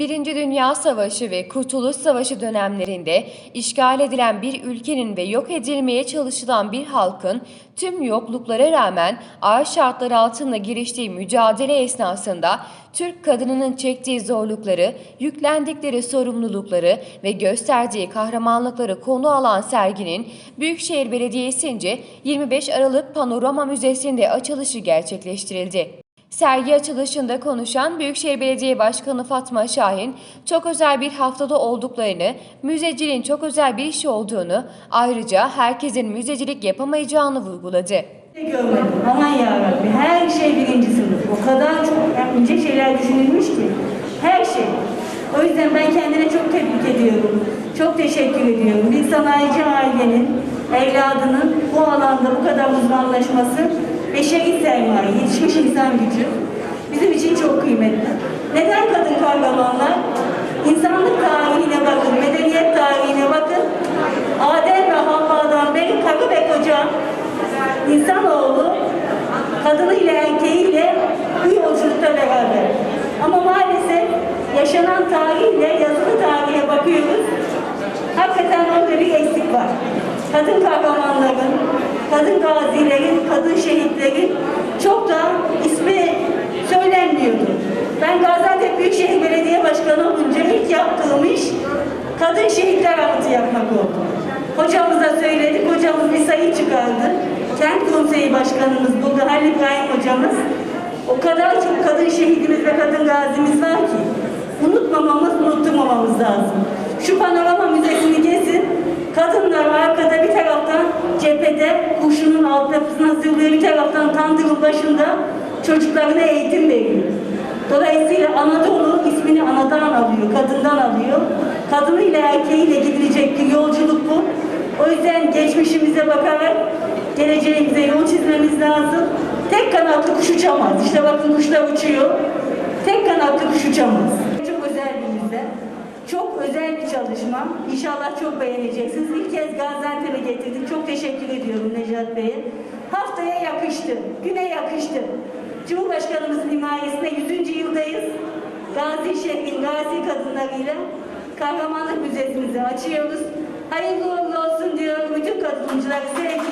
Birinci Dünya Savaşı ve Kurtuluş Savaşı dönemlerinde işgal edilen bir ülkenin ve yok edilmeye çalışılan bir halkın tüm yokluklara rağmen ağır şartlar altında giriştiği mücadele esnasında Türk kadınının çektiği zorlukları, yüklendikleri sorumlulukları ve gösterdiği kahramanlıkları konu alan serginin Büyükşehir Belediyesi'nce 25 Aralık Panorama Müzesi'nde açılışı gerçekleştirildi. Sergi açılışında konuşan Büyükşehir Belediye Başkanı Fatma Şahin, çok özel bir haftada olduklarını, müzeciliğin çok özel bir iş olduğunu, ayrıca herkesin müzecilik yapamayacağını vurguladı. görmedim. Aman yarabbim her şey birinci sınıf. O kadar çok ince şeyler düşünülmüş ki. Her şey. O yüzden ben kendine çok tebrik ediyorum. Çok teşekkür ediyorum. Bir sanayici ailenin, evladının bu alanda bu kadar uzmanlaşması beşeri sermaye, yetişmiş insan gücü bizim için çok kıymetli. Neden kadın kahramanlar? İnsanlık tarihine bakın, medeniyet tarihine bakın. Adem ve Havva'dan beri karı ve koca İnsanoğlu kadınıyla erkeğiyle bu yolculukta beraber. Ama maalesef yaşanan tarihle yazılı tarihe bakıyoruz. Hakikaten orada bir eksik var. Kadın kahramanların, kadın gazilerin, kadın şehitlerin çok da ismi söylenmiyordu. Ben Gaziantep Büyükşehir Belediye Başkanı olunca ilk yaptığım iş kadın şehitler anıtı yapmak oldu. Hocamıza söyledik, hocamız bir sayı çıkardı. Kent Konseyi Başkanımız burada Halil İbrahim hocamız. O kadar çok kadın şehidimiz ve kadın gazimiz var ki unutmamamız, unutturmamamız lazım. Şu panorama müzesini gezin. Kadınlar arkada bir taraftan cephede kurşunun altyapısını hazırlıyor, bir taraftan tandırın başında çocuklarına eğitim veriyor. Dolayısıyla Anadolu ismini anadan alıyor, kadından alıyor. Kadınıyla erkeğiyle gidilecek bir yolculuk bu. O yüzden geçmişimize bakarak geleceğimize yol çizmemiz lazım. Tek kanatlı kuş uçamaz. İşte bakın kuşlar uçuyor. Tek kanatlı kuş uçamaz. Çok özel bir müze. Çok özel bir çalışma. İnşallah çok beğeneceksiniz. İlk kez Gaziantep'e getirdik. Çok teşekkür ediyorum Necat Bey'e. Haftaya yakıştı. Güne yakıştı. Cumhurbaşkanımızın himayesinde 100. yıldayız. Gazi Şehrin gazi kadınlarıyla Kahramanlık Müzesi'mizi açıyoruz. Hayırlı uğurlu olsun diyorum. Bütün muhabbetle selam.